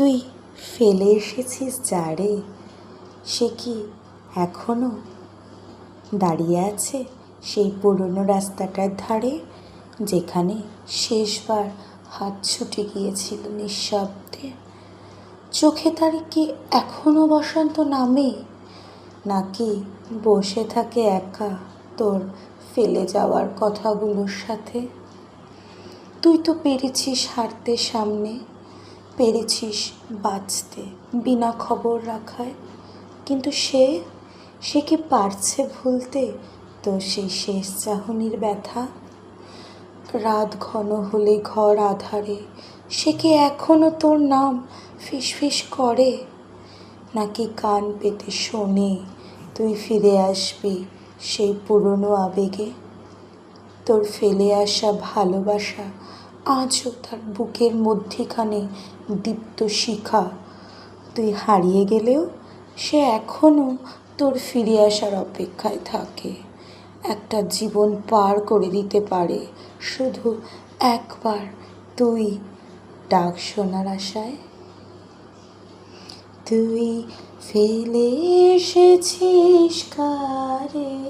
তুই ফেলে এসেছিস যারে সে কি এখনও দাঁড়িয়ে আছে সেই পুরনো রাস্তাটার ধারে যেখানে শেষবার হাত ছুটে গিয়েছিল নিঃশব্দে? চোখে তার কি এখনও বসন্ত নামে? নাকি বসে থাকে একা তোর ফেলে যাওয়ার কথাগুলোর সাথে? তুই তো পেরেছিস হারতে সামনে। পেরেছিস বাঁচতে, বিনা খবর রাখায়। কিন্তু সে সে কি পারছে ভুলতে? তো সেই শেষ চাহনির ব্যথা। রাত ঘন হলে ঘর আধারে, সে কি এখনও তোর নাম ফিসফিস করে? নাকি কান পেতে শোনে, তুই ফিরে আসবি সেই পুরনো আবেগে? তোর ফেলে আসা ভালোবাসা আজও তার বুকের মধ্যিখানে দীপ্ত শিখা। তুই হারিয়ে গেলেও সে এখনও তোর ফিরে আসার অপেক্ষায় থাকে। একটা জীবন পার করে দিতে পারে। শুধু একবার তুই ডাক শোনার আশায়। তুই ফেলে এসেছিস কারে?